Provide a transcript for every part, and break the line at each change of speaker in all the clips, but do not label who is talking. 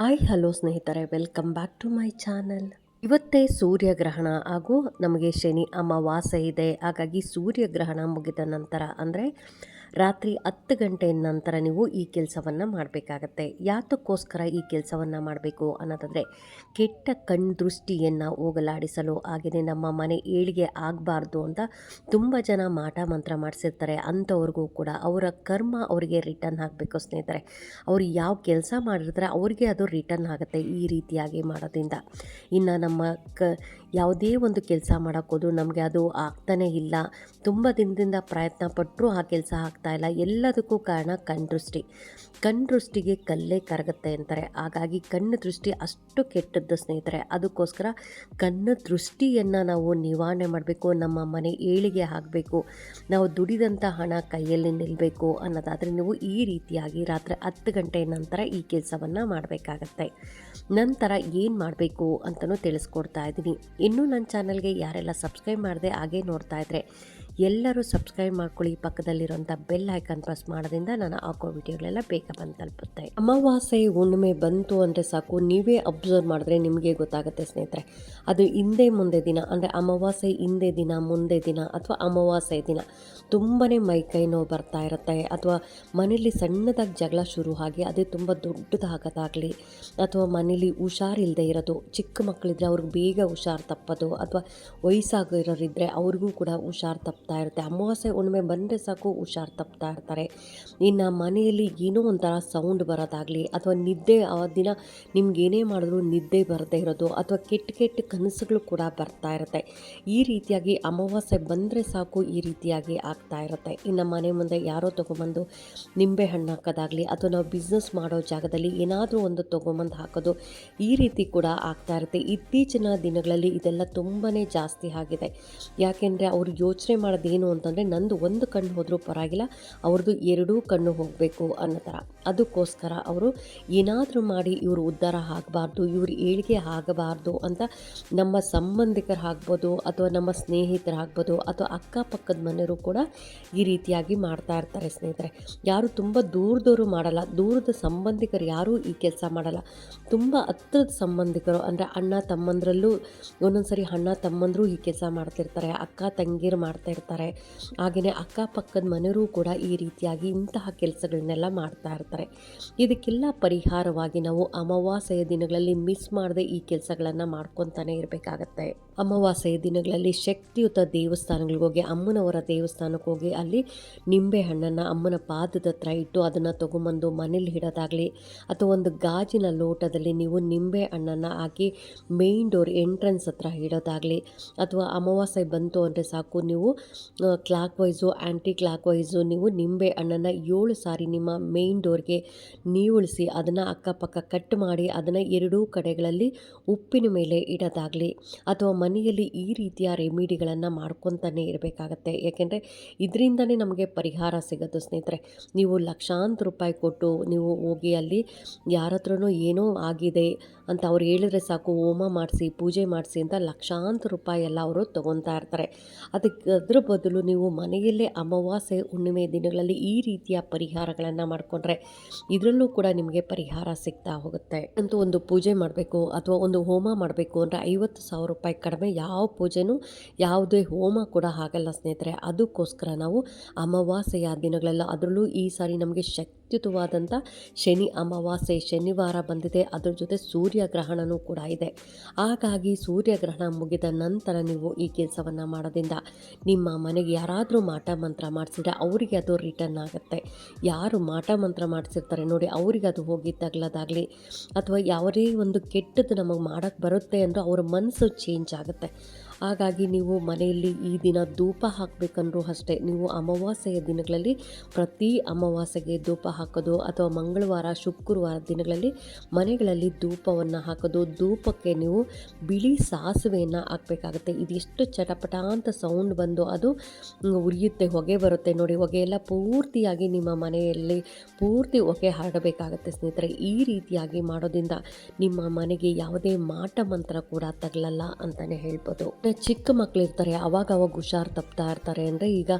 Hi, hello ಸ್ನೇಹಿತರೆ, welcome back to my channel. ಇವತ್ತೇ ಸೂರ್ಯಗ್ರಹಣ ಹಾಗೂ ನಮಗೆ ಶನಿ ಅಮಾವಾಸ್ಯೆ ಇದೆ. ಹಾಗಾಗಿ ಸೂರ್ಯಗ್ರಹಣ ಮುಗಿದ ನಂತರ ಅಂದರೆ ರಾತ್ರಿ ಹತ್ತು ಗಂಟೆಯ ನಂತರ ನೀವು ಈ ಕೆಲಸವನ್ನು ಮಾಡಬೇಕಾಗತ್ತೆ. ಯಾತಕ್ಕೋಸ್ಕರ ಈ ಕೆಲಸವನ್ನು ಮಾಡಬೇಕು ಅನ್ನೋದಾದರೆ ಕೆಟ್ಟ ಕಣ್ದೃಷ್ಟಿಯನ್ನು ಹೋಗಲಾಡಿಸಲು ಹಾಗೆಯೇ ನಮ್ಮ ಮನೆ ಏಳಿಗೆ ಆಗಬಾರ್ದು ಅಂತ ತುಂಬ ಜನ ಮಾಟ ಮಂತ್ರ ಮಾಡಿಸಿರ್ತಾರೆ. ಅಂಥವ್ರಿಗೂ ಕೂಡ ಅವರ ಕರ್ಮ ಅವರಿಗೆ ರಿಟರ್ನ್ ಆಗಬೇಕು ಸ್ನೇಹಿತರೆ. ಅವರು ಯಾವ ಕೆಲಸ ಮಾಡಿರ್ತಾರೆ ಅವ್ರಿಗೆ ಅದು ರಿಟರ್ನ್ ಆಗುತ್ತೆ ಈ ರೀತಿಯಾಗಿ ಮಾಡೋದ್ರಿಂದ. ಇನ್ನು ನಮ್ಮ ಕ ಯಾವುದೇ ಒಂದು ಕೆಲಸ ಮಾಡೋಕ್ಕೋದು ನಮಗೆ ಅದು ಆಗ್ತಾನೇ ಇಲ್ಲ. ತುಂಬ ದಿನದಿಂದ ಪ್ರಯತ್ನ ಪಟ್ಟರೂ ಆ ಕೆಲಸ ಆಗ್ತಾ ಇಲ್ಲ. ಎಲ್ಲದಕ್ಕೂ ಕಾರಣ ಕಣ್ದೃಷ್ಟಿ ಕಣ್ದೃಷ್ಟಿಗೆ ಕಲ್ಲೇ ಕರಗುತ್ತೆ ಅಂತಾರೆ. ಹಾಗಾಗಿ ಕಣ್ಣು ದೃಷ್ಟಿ ಅಷ್ಟು ಕೆಟ್ಟದ್ದು ಸ್ನೇಹಿತರೆ. ಅದಕ್ಕೋಸ್ಕರ ಕಣ್ಣು ದೃಷ್ಟಿಯನ್ನು ನಾವು ನಿವಾರಣೆ ಮಾಡಬೇಕು. ನಮ್ಮ ಮನೆ ಏಳಿಗೆ ಆಗಬೇಕು ನಾವು ದುಡಿದಂಥ ಹಣ ಕೈಯಲ್ಲಿ ನಿಲ್ಲಬೇಕು ಅನ್ನೋದಾದರೆ ನೀವು ಈ ರೀತಿಯಾಗಿ ರಾತ್ರಿ ಹತ್ತು ಗಂಟೆ ನಂತರ ಈ ಕೆಲಸವನ್ನು ಮಾಡಬೇಕಾಗತ್ತೆ. ನಂತರ ಏನು ಮಾಡಬೇಕು ಅಂತಲೂ ತಿಳಿಸ್ಕೊಡ್ತಾ ಇದ್ದೀನಿ. ಇನ್ನೂ ನನ್ನ ಚಾನಲ್ಗೆ ಯಾರೆಲ್ಲ ಸಬ್ಸ್ಕ್ರೈಬ್ ಮಾಡಿದೆ ಹಾಗೆ ನೋಡ್ತಾ ಇದ್ದರೆ ಎಲ್ಲರೂ ಸಬ್ಸ್ಕ್ರೈಬ್ ಮಾಡ್ಕೊಳ್ಳಿ. ಪಕ್ಕದಲ್ಲಿರುವಂಥ ಬೆಲ್ ಐಕಾನ್ ಪ್ರೆಸ್ ಮಾಡೋದ್ರಿಂದ ನಾನು ಹಾಕೋ ವಿಡಿಯೋಗಳೆಲ್ಲ ಬೇಗ ಬಂದು ತಲುಪುತ್ತೆ. ಅಮಾವಾಸ್ಯೆ ಹುಣ್ಣಿಮೆ ಬಂತು ಅಂದರೆ ಸಾಕು. ನೀವೇ ಅಬ್ಸರ್ವ್ ಮಾಡಿದ್ರೆ ನಿಮಗೆ ಗೊತ್ತಾಗುತ್ತೆ ಸ್ನೇಹಿತರೆ. ಅದು ಹಿಂದೆ ಮುಂದೆ ದಿನ, ಅಂದರೆ ಅಮಾವಾಸ್ಯೆ ಹಿಂದೆ ದಿನ, ಮುಂದೆ ದಿನ ಅಥವಾ ಅಮಾವಾಸ್ಯೆ ದಿನ. ತುಂಬಾ ಮೈ ಕೈ ನೋವು ಬರ್ತಾ ಇರುತ್ತೆ. ಅಥವಾ ಮನೇಲಿ ಸಣ್ಣದಾಗಿ ಜಗಳ ಶುರು ಆಗಿ ಅದೇ ತುಂಬ ದೊಡ್ಡದಾಗೋದಾಗಲಿ ಅಥವಾ ಮನೇಲಿ ಹುಷಾರಿಲ್ಲದೆ ಇರೋದು, ಚಿಕ್ಕ ಮಕ್ಕಳಿದ್ರೆ ಅವ್ರಿಗೆ ಬೇಗ ಹುಷಾರು ತಪ್ಪೋದು ಅಥವಾ ವಯಸ್ಸಾಗಿರೋರಿದ್ದರೆ ಅವ್ರಿಗೂ ಕೂಡ ಹುಷಾರು ತಪ್ತಾ ಇರುತ್ತೆ. ಅಮಾವಾಸ್ಯೆ ಹುಣ್ಣಿಮೆ ಬಂದರೆ ಸಾಕು ಹುಷಾರು ತಪ್ತಾ ಇರ್ತಾರೆ. ಇನ್ನು ಮನೆಯಲ್ಲಿ ಏನೋ ಒಂಥರ ಸೌಂಡ್ ಬರೋದಾಗಲಿ ಅಥವಾ ನಿದ್ದೆ ಆ ದಿನ ನಿಮ್ಗೆ ಏನೇ ಮಾಡಿದ್ರು ನಿದ್ದೆ ಬರದೇ ಇರೋದು ಅಥವಾ ಕೆಟ್ಟ ಕೆಟ್ಟ ಕನಸುಗಳು ಕೂಡ ಬರ್ತಾ ಇರುತ್ತೆ. ಈ ರೀತಿಯಾಗಿ ಅಮಾವಾಸ್ಯೆ ಬಂದರೆ ಸಾಕು ಈ ರೀತಿಯಾಗಿ ಆಗ್ತಾ ಇರುತ್ತೆ. ಇನ್ನು ಮನೆ ಮುಂದೆ ಯಾರೋ ತೊಗೊಂಬಂದು ನಿಂಬೆ ಹಣ್ಣು ಹಾಕೋದಾಗಲಿ ಅಥವಾ ನಾವು ಬಿಸ್ನೆಸ್ ಮಾಡೋ ಜಾಗದಲ್ಲಿ ಏನಾದರೂ ಒಂದು ತೊಗೊಂಬಂದು ಹಾಕೋದು ಈ ರೀತಿ ಕೂಡ ಆಗ್ತಾ ಇರುತ್ತೆ. ಇತ್ತೀಚಿನ ದಿನಗಳಲ್ಲಿ ಇದೆಲ್ಲ ತುಂಬಾ ಜಾಸ್ತಿ ಆಗಿದೆ. ಯಾಕೆಂದರೆ ಅವರು ಯೋಚನೆ ಮಾಡೋದೇನು ಅಂತಂದರೆ ನಂದು ಒಂದು ಕಣ್ಣು ಹೋದರೂ ಪರವಾಗಿಲ್ಲ ಅವ್ರದ್ದು ಎರಡೂ ಕಣ್ಣು ಹೋಗಬೇಕು ಅನ್ನೋ ಥರ. ಅದಕ್ಕೋಸ್ಕರ ಅವರು ಏನಾದರೂ ಮಾಡಿ ಇವರು ಉದ್ಧಾರ ಆಗಬಾರ್ದು, ಇವರು ಏಳಿಗೆ ಆಗಬಾರ್ದು ಅಂತ ನಮ್ಮ ಸಂಬಂಧಿಕರು ಆಗ್ಬೋದು ಅಥವಾ ನಮ್ಮ ಸ್ನೇಹಿತರಾಗ್ಬೋದು ಅಥವಾ ಅಕ್ಕಪಕ್ಕದ ಮನೆಯವರು ಕೂಡ ಈ ರೀತಿಯಾಗಿ ಮಾಡ್ತಾ ಇರ್ತಾರೆ ಸ್ನೇಹಿತರೆ. ಯಾರು ತುಂಬ ದೂರದವರು ಮಾಡಲ್ಲ, ದೂರದ ಸಂಬಂಧಿಕರು ಯಾರೂ ಈ ಕೆಲಸ ಮಾಡಲ್ಲ. ತುಂಬ ಹತ್ರದ ಸಂಬಂಧಿಕರು ಅಂದರೆ ಅಣ್ಣ ತಮ್ಮಂದರಲ್ಲೂ ಒಂದೊಂದು ಸರಿ ಅಣ್ಣ ತಮ್ಮಂದರು ಈ ಕೆಲಸ ಮಾಡ್ತಿರ್ತಾರೆ, ಅಕ್ಕ ತಂಗಿರು ಮಾಡ್ತಾ ಇರ್ತಾರೆ ಹಾಗೆಯೇ ಅಕ್ಕಪಕ್ಕದ ಮನೆಯವರು ಕೂಡ ಈ ರೀತಿಯಾಗಿ ಇಂತಹ ಕೆಲಸಗಳನ್ನೆಲ್ಲ ಮಾಡ್ತಾ ಇರ್ತಾರೆ. ಇದಕ್ಕೆಲ್ಲ ಪರಿಹಾರವಾಗಿ ನಾವು ಅಮಾವಾಸ್ಯೆಯ ದಿನಗಳಲ್ಲಿ ಮಿಸ್ ಮಾಡದೆ ಈ ಕೆಲಸಗಳನ್ನು ಮಾಡ್ಕೊತಾನೆ ಇರಬೇಕಾಗತ್ತೆ. ಅಮಾವಾಸ್ಯೆಯ ದಿನಗಳಲ್ಲಿ ಶಕ್ತಿಯುತ ದೇವಸ್ಥಾನಗಳಿಗೆ ಹೋಗಿ, ಅಮ್ಮನವರ ದೇವಸ್ಥಾನಕ್ಕೆ ಹೋಗಿ, ಅಲ್ಲಿ ನಿಂಬೆ ಹಣ್ಣನ್ನು ಅಮ್ಮನ ಪಾದದ ಹತ್ರ ಇಟ್ಟು ಅದನ್ನು ತೊಗೊಂಬಂದು ಮನೇಲಿ ಇಡೋದಾಗಲಿ ಅಥವಾ ಒಂದು ಗಾಜಿನ ಲೋಟದಲ್ಲಿ ನೀವು ನಿಂಬೆ ಹಣ್ಣನ್ನು ಹಾಕಿ ಮೇಯ್ನ್ ಡೋರ್ ಎಂಟ್ರೆನ್ಸ್ ಹತ್ರ ಇಡೋದಾಗಲಿ ಅಥವಾ ಅಮಾವಾಸ್ಯೆ ಬಂತು ಅಂದರೆ ಸಾಕು, ನೀವು clockwise anticlockwise ನೀವು ನಿಂಬೆ ಹಣ್ಣನ್ನು ಏಳು ಸಾರಿ ನಿಮ್ಮ ಮೇಯ್ನ್ ಡೋರ್ಗೆ ನೀವುಳಿಸಿ ಅದನ್ನು ಅಕ್ಕಪಕ್ಕ ಕಟ್ ಮಾಡಿ ಅದನ್ನು ಎರಡೂ ಕಡೆಗಳಲ್ಲಿ ಉಪ್ಪಿನ ಮೇಲೆ ಇಡೋದಾಗಲಿ ಅಥವಾ ಮನೆಯಲ್ಲಿ ಈ ರೀತಿಯ ರೆಮಿಡಿಗಳನ್ನು ಮಾಡ್ಕೊತಾನೆ ಇರಬೇಕಾಗತ್ತೆ. ಯಾಕೆಂದರೆ ಇದರಿಂದನೇ ನಮಗೆ ಪರಿಹಾರ ಸಿಗೋದು ಸ್ನೇಹಿತರೆ. ನೀವು ಲಕ್ಷಾಂತರ ರೂಪಾಯಿ ಕೊಟ್ಟು ನೀವು ಹೋಗಿ ಅಲ್ಲಿ ಯಾರ ಹತ್ರನೂ ಏನೋ ಆಗಿದೆ ಅಂತ ಅವ್ರು ಹೇಳಿದ್ರೆ ಸಾಕು, ಹೋಮ ಮಾಡಿಸಿ, ಪೂಜೆ ಮಾಡಿಸಿ ಅಂತ ಲಕ್ಷಾಂತರ ರೂಪಾಯಿ ಎಲ್ಲ ಅವರು ತೊಗೊತಾ ಇರ್ತಾರೆ. ಅದಕ್ಕೆ ಅದ್ರ ಬದಲು ನೀವು ಮನೆಯಲ್ಲೇ ಅಮಾವಾಸ್ಯೆ, ಹುಣ್ಣಿಮೆ ದಿನಗಳಲ್ಲಿ ಈ ರೀತಿಯ ಪರಿಹಾರಗಳನ್ನು ಮಾಡಿಕೊಂಡ್ರೆ ಇದರಲ್ಲೂ ಕೂಡ ನಿಮಗೆ ಪರಿಹಾರ ಸಿಗ್ತಾ ಹೋಗುತ್ತೆ. ಅಂತೂ ಒಂದು ಪೂಜೆ ಮಾಡಬೇಕು ಅಥವಾ ಒಂದು ಹೋಮ ಮಾಡಬೇಕು ಅಂದರೆ ಐವತ್ತು ಸಾವಿರ ರೂಪಾಯಿ ಕಡಿಮೆ ಯಾವ ಪೂಜೆನೂ ಯಾವುದೇ ಹೋಮ ಕೂಡ ಆಗಲ್ಲ ಸ್ನೇಹಿತರೆ. ಅದಕ್ಕೋಸ್ಕರ ನಾವು ಅಮಾವಾಸ್ಯೆಯ ದಿನಗಳೆಲ್ಲ, ಅದರಲ್ಲೂ ಈ ಸಾರಿ ನಮಗೆ ಶಕ್ತಿಯುತವಾದಂಥ ಶನಿ ಅಮಾವಾಸ್ಯೆ ಶನಿವಾರ ಬಂದಿದೆ. ಅದರ ಜೊತೆ ಸೂರ್ಯಗ್ರಹಣವೂ ಕೂಡ ಇದೆ. ಹಾಗಾಗಿ ಸೂರ್ಯಗ್ರಹಣ ಮುಗಿದ ನಂತರ ನೀವು ಈ ಕೆಲಸವನ್ನು ಮಾಡೋದ್ರಿಂದ ನಿಮ್ಮ ಮನೆಗೆ ಯಾರಾದರೂ ಮಾಟ ಮಂತ್ರ ಮಾಡಿಸಿದ್ರೆ ಅವರಿಗೆ ಅದು ರಿಟರ್ನ್ ಆಗುತ್ತೆ. ಯಾರು ಮಾಟ ಮಂತ್ರ ಮಾಡಿಸಿರ್ತಾರೆ ನೋಡಿ, ಅವರಿಗೆ ಅದು ಹೋಗಿ ತಗ್ಲದಾಗಲಿ ಅಥವಾ ಯಾವುದೇ ಒಂದು ಕೆಟ್ಟದ್ದು ನಮಗೆ ಮಾಡೋಕ್ಕೆ ಬರುತ್ತೆ ಅಂದರೆ ಅವರ ಮನಸ್ಸು ಚೇಂಜ್ ಆಗುತ್ತೆ. ಹಾಗಾಗಿ ನೀವು ಮನೆಯಲ್ಲಿ ಈ ದಿನ ಧೂಪ ಹಾಕಬೇಕಂದ್ರೂ ಅಷ್ಟೇ, ನೀವು ಅಮಾವಾಸ್ಯೆಯ ದಿನಗಳಲ್ಲಿ, ಪ್ರತಿ ಅಮಾವಾಸ್ಯೆಗೆ ಧೂಪ ಹಾಕೋದು ಅಥವಾ ಮಂಗಳವಾರ, ಶುಕ್ರವಾರ ದಿನಗಳಲ್ಲಿ ಮನೆಗಳಲ್ಲಿ ಧೂಪವನ್ನು ಹಾಕೋದು, ಧೂಪಕ್ಕೆ ನೀವು ಬಿಳಿ ಸಾಸಿವೆಯನ್ನು ಹಾಕಬೇಕಾಗುತ್ತೆ. ಇದಿಷ್ಟು ಚಟಪಟ ಅಂತ ಸೌಂಡ್ ಬಂದು ಅದು ಉರಿಯುತ್ತೆ, ಹೊಗೆ ಬರುತ್ತೆ ನೋಡಿ. ಹೊಗೆ ಎಲ್ಲ ಪೂರ್ತಿಯಾಗಿ ನಿಮ್ಮ ಮನೆಯಲ್ಲಿ ಪೂರ್ತಿ ಹೊಗೆ ಹರಡಬೇಕಾಗುತ್ತೆ ಸ್ನೇಹಿತರೆ. ಈ ರೀತಿಯಾಗಿ ಮಾಡೋದ್ರಿಂದ ನಿಮ್ಮ ಮನೆಗೆ ಯಾವುದೇ ಮಾಟ ಮಂತ್ರ ಕೂಡ ತಗಲಲ್ಲ ಅಂತಲೇ ಹೇಳ್ಬೋದು. ಚಿಕ್ಕ ಮಕ್ಕಳಿರ್ತಾರೆ ಅವಾಗ ಅವಾಗ ಹುಷಾರು ತಪ್ತಾ ಇರ್ತಾರೆ ಅಂದರೆ ಈಗ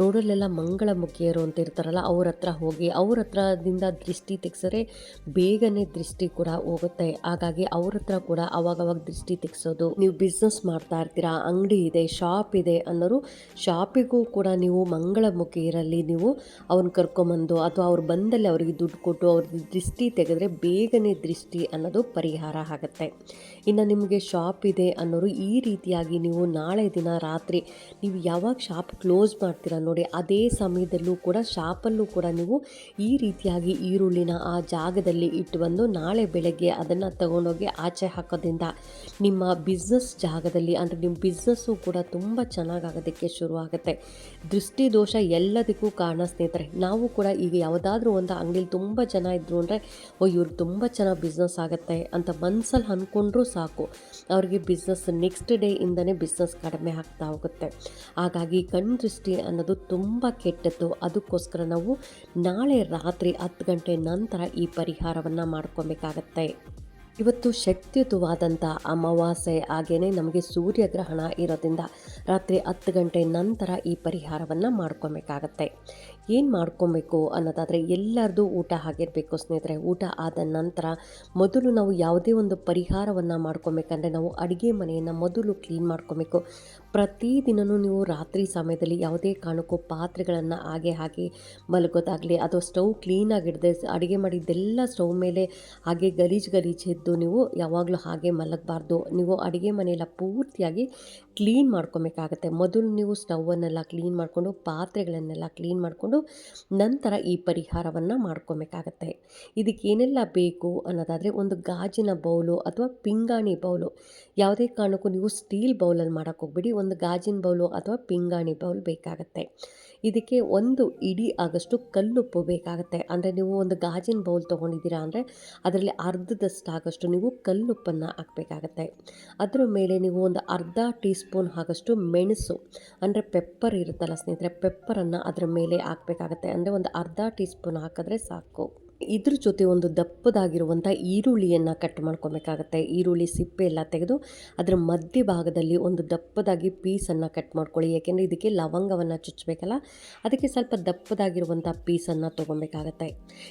ರೋಡಲ್ಲೆಲ್ಲ ಮಂಗಳಮುಖಿಯರು ಅಂತ ಇರ್ತಾರಲ್ಲ, ಅವ್ರ ಹತ್ರ ಹೋಗಿ, ಅವ್ರ ಹತ್ರದಿಂದ ದೃಷ್ಟಿ ತೆಗ್ಸರೆ ಬೇಗನೆ ದೃಷ್ಟಿ ಕೂಡ ಹೋಗುತ್ತೆ. ಹಾಗಾಗಿ ಅವ್ರ ಹತ್ರ ಕೂಡ ಅವಾಗವಾಗ ದೃಷ್ಟಿ ತೆಗ್ಸೋದು, ನೀವು ಬಿಸ್ನೆಸ್ ಮಾಡ್ತಾ ಇರ್ತೀರಾ, ಅಂಗಡಿ ಇದೆ ಶಾಪ್ ಇದೆ ಅನ್ನೋರು ಶಾಪಿಗೂ ಕೂಡ ನೀವು ಮಂಗಳ ಮುಖಿಯರಲ್ಲಿ ನೀವು ಅವ್ರನ್ನ ಕರ್ಕೊಂಬಂದು ಅಥವಾ ಅವ್ರು ಬಂದಲ್ಲಿ ಅವರಿಗೆ ದುಡ್ಡು ಕೊಟ್ಟು ಅವ್ರ ದೃಷ್ಟಿ ತೆಗೆದ್ರೆ ಬೇಗನೆ ದೃಷ್ಟಿ ಅನ್ನೋದು ಪರಿಹಾರ ಆಗುತ್ತೆ. ಇನ್ನು ನಿಮಗೆ ಶಾಪ್ ಇದೆ ಅನ್ನೋರು ಈ ರೀತಿಯಾಗಿ ನೀವು ನಾಳೆ ದಿನ ರಾತ್ರಿ ನೀವು ಯಾವಾಗ ಶಾಪ್ ಕ್ಲೋಸ್ ಮಾಡ್ತೀರಾ ನೋಡಿ, ಅದೇ ಸಮಯದಲ್ಲೂ ಕೂಡ ಶಾಪಲ್ಲೂ ಕೂಡ ನೀವು ಈ ರೀತಿಯಾಗಿ ಈರುಳ್ಳಿನ ಆ ಜಾಗದಲ್ಲಿ ಇಟ್ಟು ಬಂದು ನಾಳೆ ಬೆಳಗ್ಗೆ ಅದನ್ನು ತಗೊಂಡೋಗಿ ಆಚೆ ಹಾಕೋದ್ರಿಂದ ನಿಮ್ಮ ಬಿಸ್ನೆಸ್ ಜಾಗದಲ್ಲಿ ಅಂದರೆ ನಿಮ್ಮ ಬಿಸ್ನೆಸ್ಸು ಕೂಡ ತುಂಬ ಚೆನ್ನಾಗಾಗೋದಕ್ಕೆ ಶುರುವಾಗುತ್ತೆ. ದೃಷ್ಟಿದೋಷ ಎಲ್ಲದಕ್ಕೂ ಕಾರಣ ಸ್ನೇಹಿತರೆ, ನಾವು ಕೂಡ ಈಗ ಯಾವುದಾದ್ರೂ ಒಂದು ಅಂಗಡಿಲಿ ತುಂಬ ಜನ ಇದ್ರು ಅಂದರೆ, ಓ ಇವ್ರು ತುಂಬ ಚೆನ್ನಾಗಿ ಬಿಸ್ನೆಸ್ ಆಗುತ್ತೆ ಅಂತ ಮನಸ್ಸಲ್ಲಿ ಅಂದ್ಕೊಂಡ್ರೂ ಸಾಕು. ಅವ್ರಿಗೆ ಬಿಸ್ನೆಸ್ ನೆಕ್ಸ್ಟ್ ಡೇ ಇಂದನೇ ಬಿಸ್ನೆಸ್ ಕಡಿಮೆ ಆಗ್ತಾ ಹೋಗುತ್ತೆ. ಹಾಗಾಗಿ ಕಣ್ದೃಷ್ಟಿ ಅನ್ನೋದು ತುಂಬ ಕೆಟ್ಟದ್ದು. ಅದಕ್ಕೋಸ್ಕರ ನಾವು ನಾಳೆ ರಾತ್ರಿ ಹತ್ತು ಗಂಟೆ ನಂತರ ಈ ಪರಿಹಾರವನ್ನು ಮಾಡ್ಕೊಬೇಕಾಗತ್ತೆ. ಇವತ್ತು ಶಕ್ತಿಯುತವಾದಂಥ ಅಮಾವಾಸ್ಯೆ ಹಾಗೆಯೇ ನಮಗೆ ಸೂರ್ಯಗ್ರಹಣ ಇರೋದ್ರಿಂದ ರಾತ್ರಿ ಹತ್ತು ಗಂಟೆ ನಂತರ ಈ ಪರಿಹಾರವನ್ನು ಮಾಡ್ಕೊಬೇಕಾಗತ್ತೆ. ಏನು ಮಾಡ್ಕೊಬೇಕು ಅನ್ನೋದಾದರೆ ಎಲ್ಲರದು ಊಟ ಆಗಿರಬೇಕು ಸ್ನೇಹಿತರೆ. ಊಟ ಆದ ನಂತರ ಮೊದಲು ನಾವು ಯಾವುದೇ ಒಂದು ಪರಿಹಾರವನ್ನು ಮಾಡ್ಕೊಬೇಕಂದ್ರೆ ನಾವು ಅಡುಗೆ ಮನೆಯನ್ನು ಮೊದಲು ಕ್ಲೀನ್ ಮಾಡ್ಕೊಬೇಕು. ಪ್ರತಿದಿನವೂ ನೀವು ರಾತ್ರಿ ಸಮಯದಲ್ಲಿ ಯಾವುದೇ ಕಾರಣಕ್ಕೂ ಪಾತ್ರೆಗಳನ್ನು ಹಾಗೆ ಹಾಗೆ ಮಲಗೋದಾಗಲಿ ಅಥವಾ ಸ್ಟವ್ ಕ್ಲೀನಾಗಿಡದೆ ಅಡುಗೆ ಮಾಡಿದ್ದೆಲ್ಲ ಸ್ಟವ್ ಮೇಲೆ ಹಾಗೆ ಗಲೀಜು ಗಲೀಜು ಇದ್ದು ನೀವು ಯಾವಾಗಲೂ ಹಾಗೆ ಮಲಗಬಾರ್ದು. ನೀವು ಅಡುಗೆ ಮನೆಯೆಲ್ಲ ಪೂರ್ತಿಯಾಗಿ ಕ್ಲೀನ್ ಮಾಡ್ಕೊಬೇಕಾಗತ್ತೆ. ಮೊದಲು ನೀವು ಸ್ಟೌವನ್ನೆಲ್ಲ ಕ್ಲೀನ್ ಮಾಡಿಕೊಂಡು ಪಾತ್ರೆಗಳನ್ನೆಲ್ಲ ಕ್ಲೀನ್ ಮಾಡಿಕೊಂಡು ನಂತರ ಈ ಪರಿಹಾರವನ್ನು ಮಾಡ್ಕೊಬೇಕಾಗತ್ತೆ. ಇದಕ್ಕೆ ಏನೆಲ್ಲ ಬೇಕು ಅನ್ನೋದಾದರೆ ಒಂದು ಗಾಜಿನ ಬೌಲು ಅಥವಾ ಪಿಂಗಾಣಿ ಬೌಲು. ಯಾವುದೇ ಕಾರಣಕ್ಕೂ ನೀವು ಸ್ಟೀಲ್ ಬೌಲಲ್ಲಿ ಮಾಡೋಕ್ಕೆ ಹೋಗ್ಬಿಡಿ. ಒಂದು ಗಾಜಿನ ಬೌಲು ಅಥವಾ ಪಿಂಗಾಣಿ ಬೌಲ್ ಬೇಕಾಗುತ್ತೆ. ಇದಕ್ಕೆ ಒಂದು ಇಡೀ ಆಗಷ್ಟು ಕಲ್ಲುಪ್ಪು ಬೇಕಾಗುತ್ತೆ. ಅಂದರೆ ನೀವು ಒಂದು ಗಾಜಿನ ಬೌಲ್ ತೊಗೊಂಡಿದ್ದೀರಾ ಅಂದರೆ ಅದರಲ್ಲಿ ಅರ್ಧದಷ್ಟಾಗಷ್ಟು ನೀವು ಕಲ್ಲುಪ್ಪನ್ನು ಹಾಕಬೇಕಾಗತ್ತೆ. ಅದರ ಮೇಲೆ ನೀವು ಒಂದು ಅರ್ಧ ಟೀ ಸ್ಪೂನ್ ಆಗಷ್ಟು ಮೆಣಸು, ಅಂದರೆ ಪೆಪ್ಪರ್ ಇರುತ್ತಲ್ಲ ಸ್ನೇಹಿತರೆ, ಪೆಪ್ಪರನ್ನು ಅದರ ಮೇಲೆ ಹಾಕಬೇಕಾಗತ್ತೆ. ಅಂದರೆ ಒಂದು ಅರ್ಧ ಟೀ ಸ್ಪೂನ್ ಹಾಕಿದ್ರೆ ಸಾಕು. ಇದ್ರ ಜೊತೆ ಒಂದು ದಪ್ಪದಾಗಿರುವಂಥ ಈರುಳ್ಳಿಯನ್ನು ಕಟ್ ಮಾಡ್ಕೊಬೇಕಾಗತ್ತೆ. ಈರುಳ್ಳಿ ಸಿಪ್ಪೆ ಎಲ್ಲ ತೆಗೆದು ಅದರ ಮಧ್ಯಭಾಗದಲ್ಲಿ ಒಂದು ದಪ್ಪದಾಗಿ ಪೀಸನ್ನು ಕಟ್ ಮಾಡ್ಕೊಳ್ಳಿ. ಯಾಕೆಂದರೆ ಇದಕ್ಕೆ ಲವಂಗವನ್ನು ಚುಚ್ಚಬೇಕಲ್ಲ ಅದಕ್ಕೆ ಸ್ವಲ್ಪ ದಪ್ಪದಾಗಿರುವಂಥ ಪೀಸನ್ನು ತೊಗೊಬೇಕಾಗತ್ತೆ.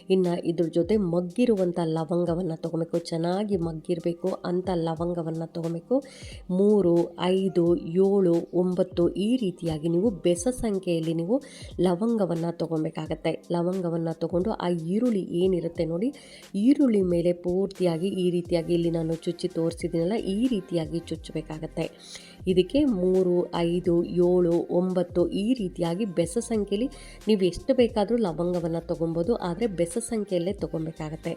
ಇನ್ನು ಇದ್ರ ಜೊತೆ ಮಗ್ಗಿರುವಂಥ ಲವಂಗವನ್ನು ತೊಗೊಬೇಕು. ಚೆನ್ನಾಗಿ ಮಗ್ಗಿರಬೇಕು ಅಂಥ ಲವಂಗವನ್ನು ತೊಗೊಬೇಕು. ಮೂರು, ಐದು, ಏಳು, ಒಂಬತ್ತು ಈ ರೀತಿಯಾಗಿ ನೀವು ಬೆಸ ಸಂಖ್ಯೆಯಲ್ಲಿ ನೀವು ಲವಂಗವನ್ನು ತೊಗೊಬೇಕಾಗತ್ತೆ. ಲವಂಗವನ್ನು ತೊಗೊಂಡು ಆ ಈರುಳ್ಳಿ ಏನಿರುತ್ತೆ ನೋಡಿ, ಈರುಳ್ಳಿ ಮೇಲೆ ಪೂರ್ತಿಯಾಗಿ ಈ ರೀತಿಯಾಗಿ ಇಲ್ಲಿ ನಾನು ಚುಚ್ಚಿ ತೋರಿಸಿದ್ದೀನಲ್ಲ, ಈ ರೀತಿಯಾಗಿ ಚುಚ್ಚಬೇಕಾಗತ್ತೆ. ಇದಕ್ಕೆ ಮೂರು, ಐದು, ಏಳು, ಒಂಬತ್ತು ಈ ರೀತಿಯಾಗಿ ಬೆಸ ಸಂಖ್ಯೆಯಲ್ಲಿ ನೀವು ಎಷ್ಟು ಬೇಕಾದರೂ ಲವಂಗವನ್ನು ತೊಗೊಬೋದು ಆದರೆ ಬೆಸ ಸಂಖ್ಯೆಯಲ್ಲೇ ತೊಗೊಬೇಕಾಗತ್ತೆ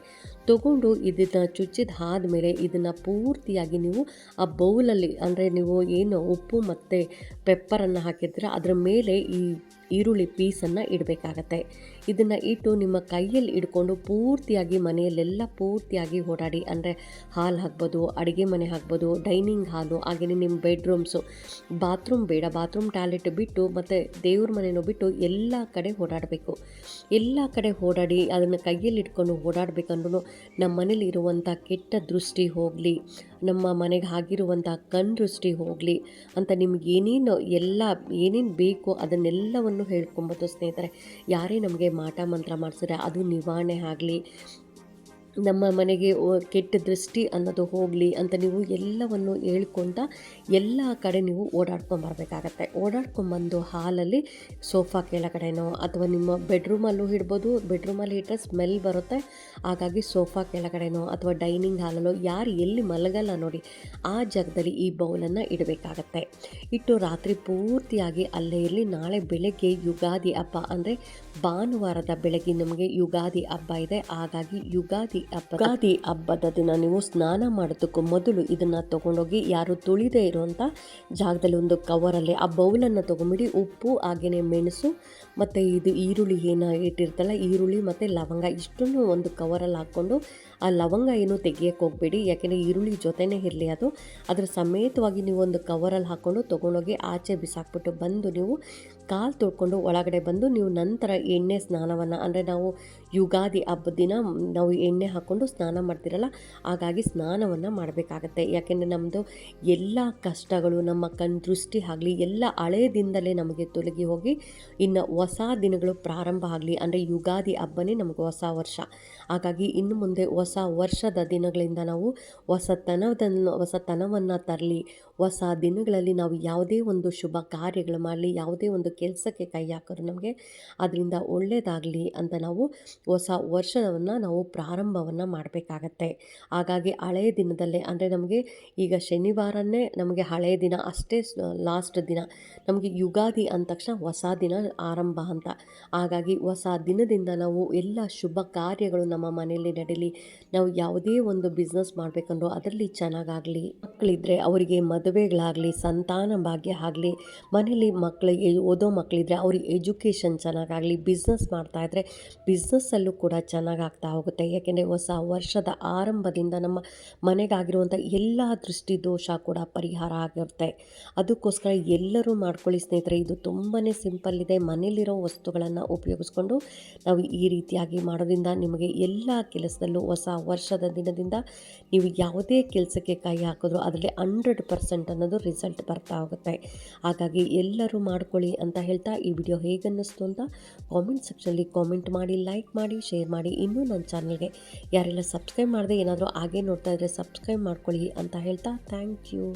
ತೊಗೊಂಡು ಇದನ್ನು ಚುಚ್ಚಿದ ಮೇಲೆ ಇದನ್ನು ಪೂರ್ತಿಯಾಗಿ ನೀವು ಆ ಬೌಲಲ್ಲಿ, ಅಂದರೆ ನೀವು ಏನು ಉಪ್ಪು ಮತ್ತು ಪೆಪ್ಪರನ್ನು ಹಾಕಿದ್ರೆ ಅದರ ಮೇಲೆ ಈ ಈರುಳ್ಳಿ ಪೀಸನ್ನು ಇಡಬೇಕಾಗತ್ತೆ. ಇದನ್ನು ಇಟ್ಟು ನಿಮ್ಮ ಕೈಯಲ್ಲಿ ಇಟ್ಕೊಂಡು ಪೂರ್ತಿಯಾಗಿ ಮನೆಯಲ್ಲೆಲ್ಲ ಪೂರ್ತಿಯಾಗಿ ಓಡಾಡಿ, ಅಂದರೆ ಹಾಲ್ ಹಾಕ್ಬೋದು, ಅಡುಗೆ ಮನೆ ಹಾಕ್ಬೋದು, ಡೈನಿಂಗ್ ಹಾಲು ಹಾಗೆಯೇ ನಿಮ್ಮ ಬೆಡ್ರೂಮ್ಸು, ಬಾತ್ರೂಮ್ ಬೇಡ, ಬಾತ್ರೂಮ್ ಟಾಯ್ಲೆಟ್ ಬಿಟ್ಟು ಮತ್ತು ದೇವ್ರ ಮನೆಯೂ ಬಿಟ್ಟು ಎಲ್ಲ ಕಡೆ ಓಡಾಡಬೇಕು. ಎಲ್ಲ ಕಡೆ ಓಡಾಡಿ ಅದನ್ನು ಕೈಯಲ್ಲಿ ಇಟ್ಕೊಂಡು ಓಡಾಡಬೇಕಂದ್ರೂ ನಮ್ಮ ಮನೇಲಿರುವಂಥ ಕೆಟ್ಟ ದೃಷ್ಟಿ ಹೋಗಲಿ ನಮ್ಮ ಮನೆಗೆ ಆಗಿರುವಂಥ ಕಣ್ದೃಷ್ಟಿ ಹೋಗಲಿ ಅಂತ ನಿಮ್ಗೆ ಏನೇನು ಎಲ್ಲ ಏನೇನು ಬೇಕೋ ಅದನ್ನೆಲ್ಲವನ್ನು ಹೇಳ್ಕೊಬೋದು ಸ್ನೇಹಿತರೆ. ಯಾರೇ ನಮಗೆ ಮಾಟ ಮಂತ್ರ ಮಾಡಿಸಿದ್ರೆ ಅದು ನಿವಾರಣೆ ಆಗಲಿ ನಮ್ಮ ಮನೆಗೆ ಕೆಟ್ಟ ದೃಷ್ಟಿ ಅನ್ನೋದು ಹೋಗಲಿ ಅಂತ ನೀವು ಎಲ್ಲವನ್ನು ಹೇಳ್ಕೊಂತ ಎಲ್ಲ ಕಡೆ ನೀವು ಓಡಾಡ್ಕೊಂಬರ್ಬೇಕಾಗತ್ತೆ ಓಡಾಡ್ಕೊಂಬಂದು ಹಾಲಲ್ಲಿ ಸೋಫಾ ಕೆಳಗಡೆನೋ ಅಥವಾ ನಿಮ್ಮ ಬೆಡ್ರೂಮಲ್ಲೂ ಇಡ್ಬೋದು, ಬೆಡ್ರೂಮಲ್ಲಿ ಇಟ್ಟರೆ ಸ್ಮೆಲ್ ಬರುತ್ತೆ. ಹಾಗಾಗಿ ಸೋಫಾ ಕೆಳಗಡೆನೋ ಅಥವಾ ಡೈನಿಂಗ್ ಹಾಲಲ್ಲೋ ಯಾರು ಎಲ್ಲಿ ಮಲಗಲ್ಲ ನೋಡಿ, ಆ ಜಾಗದಲ್ಲಿ ಈ ಬೌಲನ್ನು ಇಡಬೇಕಾಗತ್ತೆ. ಇಟ್ಟು ರಾತ್ರಿ ಪೂರ್ತಿಯಾಗಿ ಅಲ್ಲೇ ಇರಲಿ. ನಾಳೆ ಬೆಳಗ್ಗೆ ಯುಗಾದಿ ಹಬ್ಬ ಅಂದರೆ ಭಾನುವಾರದ ಬೆಳಗ್ಗೆ ನಮಗೆ ಯುಗಾದಿ ಹಬ್ಬ ಇದೆ. ಹಾಗಾಗಿ ಯುಗಾದಿ ಹಬ್ಬ ಯುಗಾದಿ ಹಬ್ಬದ ದಿನ ನೀವು ಸ್ನಾನ ಮಾಡೋದಕ್ಕೂ ಮೊದಲು ಇದನ್ನು ತೊಗೊಂಡೋಗಿ ಯಾರು ತುಳಿದೇ ಇರುವಂಥ ಜಾಗದಲ್ಲಿ ಒಂದು ಕವರಲ್ಲಿ ಆ ಬೌಲನ್ನು ತೊಗೊಂಬಿಡಿ. ಉಪ್ಪು, ಹಾಗೆಯೇ ಮೆಣಸು ಮತ್ತು ಇದು ಈರುಳ್ಳಿ ಏನು ಇಟ್ಟಿರ್ತಲ್ಲ ಈರುಳ್ಳಿ ಮತ್ತು ಲವಂಗ ಇಷ್ಟನ್ನು ಒಂದು ಕವರಲ್ಲಿ ಹಾಕ್ಕೊಂಡು ಆ ಲವಂಗ ಏನು ತೆಗಿಯಕ್ಕೆ ಹೋಗಬೇಡಿ, ಯಾಕೆಂದರೆ ಈರುಳ್ಳಿ ಜೊತೆನೇ ಇರಲಿ ಅದು. ಅದರ ಸಮೇತವಾಗಿ ನೀವು ಒಂದು ಕವರಲ್ಲಿ ಹಾಕ್ಕೊಂಡು ತೊಗೊಂಡೋಗಿ ಆಚೆ ಬಿಸಾಕ್ಬಿಟ್ಟು ಬಂದು ನೀವು ಕಾಲು ತೊಳ್ಕೊಂಡು ಒಳಗಡೆ ಬಂದು ನೀವು ನಂತರ ಎಣ್ಣೆ ಸ್ನಾನವನ್ನು, ಅಂದರೆ ನಾವು ಯುಗಾದಿ ಹಬ್ಬದ ದಿನ ನಾವು ಎಣ್ಣೆ ಹಾಕ್ಕೊಂಡು ಸ್ನಾನ ಮಾಡ್ತಿರಲ್ಲ, ಹಾಗಾಗಿ ಸ್ನಾನವನ್ನು ಮಾಡಬೇಕಾಗತ್ತೆ. ಯಾಕೆಂದರೆ ನಮ್ಮದು ಎಲ್ಲ ಕಷ್ಟಗಳು, ನಮ್ಮ ಕಣ್ ದೃಷ್ಟಿ ಆಗಲಿ, ಎಲ್ಲ ಹಳೆಯದಿಂದಲೇ ನಮಗೆ ತೊಲಗಿ ಹೋಗಿ ಇನ್ನು ಹೊಸ ದಿನಗಳು ಪ್ರಾರಂಭ ಆಗಲಿ, ಅಂದರೆ ಯುಗಾದಿ ಹಬ್ಬನೇ ನಮಗೆ ಹೊಸ ವರ್ಷ. ಹಾಗಾಗಿ ಇನ್ನು ಮುಂದೆ ಹೊಸ ವರ್ಷದ ದಿನಗಳಿಂದ ನಾವು ಹೊಸತನದನ್ನು ಹೊಸತನವನ್ನು ತರಲಿ. ಹೊಸ ದಿನಗಳಲ್ಲಿ ನಾವು ಯಾವುದೇ ಒಂದು ಶುಭ ಕಾರ್ಯಗಳು ಮಾಡಲಿ, ಯಾವುದೇ ಒಂದು ಕೆಲಸಕ್ಕೆ ಕೈ ಹಾಕಿದ್ರು ನಮಗೆ ಅದರಿಂದ ಒಳ್ಳೆಯದಾಗಲಿ ಅಂತ ನಾವು ಹೊಸ ವರ್ಷವನ್ನು ನಾವು ಪ್ರಾರಂಭವನ್ನು ಮಾಡಬೇಕಾಗತ್ತೆ. ಹಾಗಾಗಿ ಹಳೆಯ ದಿನದಲ್ಲೇ ಅಂದರೆ ನಮಗೆ ಈಗ ಶನಿವಾರನೇ ನಮಗೆ ಹಳೆಯ ದಿನ ಅಷ್ಟೇ ಲಾಸ್ಟ್ ದಿನ. ನಮಗೆ ಯುಗಾದಿ ಅಂದ ತಕ್ಷಣ ಹೊಸ ದಿನ ಆರಂಭ ಅಂತ. ಹಾಗಾಗಿ ಹೊಸ ದಿನದಿಂದ ನಾವು ಎಲ್ಲ ಶುಭ ಕಾರ್ಯಗಳು ನಮ್ಮ ಮನೆಯಲ್ಲಿ ನಡೀಲಿ. ನಾವು ಯಾವುದೇ ಒಂದು ಬಿಸ್ನೆಸ್ ಮಾಡಬೇಕಂದ್ರೂ ಅದರಲ್ಲಿ ಚೆನ್ನಾಗಾಗಲಿ ಮಕ್ಕಳಿದ್ರೆ ಅವರಿಗೆ ಮದುವೆಗಳಾಗಲಿ, ಸಂತಾನ ಭಾಗ್ಯ ಆಗಲಿ, ಮನೇಲಿ ಮಕ್ಕಳಿಗೆ ಓದೋ ಮಕ್ಕಳಿದ್ರೆ ಅವ್ರಿಗೆ ಎಜುಕೇಷನ್ ಚೆನ್ನಾಗಾಗಲಿ ಬಿಸ್ನೆಸ್ ಮಾಡ್ತಾಯಿದ್ರೆ ಬಿಸ್ನೆಸ್ಸಲ್ಲೂ ಕೂಡ ಚೆನ್ನಾಗಾಗ್ತಾ ಹೋಗುತ್ತೆ. ಯಾಕೆಂದರೆ ಹೊಸ ವರ್ಷದ ಆರಂಭದಿಂದ ನಮ್ಮ ಮನೆಗಾಗಿರುವಂಥ ಎಲ್ಲ ದೃಷ್ಟಿ ದೋಷ ಕೂಡ ಪರಿಹಾರ ಆಗಿರುತ್ತೆ. ಅದಕ್ಕೋಸ್ಕರ ಎಲ್ಲರೂ ಮಾಡ್ಕೊಳ್ಳಿ ಸ್ನೇಹಿತರೆ, ಇದು ತುಂಬಾ ಸಿಂಪಲ್ ಇದೆ. ಮನೇಲಿರೋ ವಸ್ತುಗಳನ್ನು ಉಪಯೋಗಿಸ್ಕೊಂಡು ನಾವು ಈ ರೀತಿಯಾಗಿ ಮಾಡೋದ್ರಿಂದ ನಿಮಗೆ ಎಲ್ಲ ಕೆಲಸದಲ್ಲೂ ವರ್ಷದ ದಿನದಿಂದ ನೀವು ಯಾವುದೇ ಕೆಲಸಕ್ಕೆ ಕೈ ಹಾಕಿದ್ರು ಅದರಲ್ಲಿ ಹಂಡ್ರೆಡ್ ಪರ್ಸೆಂಟ್ ಅನ್ನೋದು ರಿಸಲ್ಟ್ ಬರ್ತಾ ಹೋಗುತ್ತೆ. ಹಾಗಾಗಿ ಎಲ್ಲರೂ ಮಾಡ್ಕೊಳ್ಳಿ ಅಂತ ಹೇಳ್ತಾ ಈ ವಿಡಿಯೋ ಹೇಗೆ ಅನ್ನಿಸ್ತು ಅಂತ ಕಾಮೆಂಟ್ ಸೆಕ್ಷನಲ್ಲಿ ಕಾಮೆಂಟ್ ಮಾಡಿ ಲೈಕ್ ಮಾಡಿ ಶೇರ್ ಮಾಡಿ. ಇನ್ನೂ ನನ್ನ ಚಾನಲ್ಗೆ ಯಾರೆಲ್ಲ ಸಬ್ಸ್ಕ್ರೈಬ್ ಮಾಡಿದೆ ಏನಾದರೂ ಹಾಗೆ ನೋಡ್ತಾ ಇದ್ದರೆ ಸಬ್ಸ್ಕ್ರೈಬ್ ಮಾಡ್ಕೊಳ್ಳಿ ಅಂತ ಹೇಳ್ತಾ ಥ್ಯಾಂಕ್ ಯು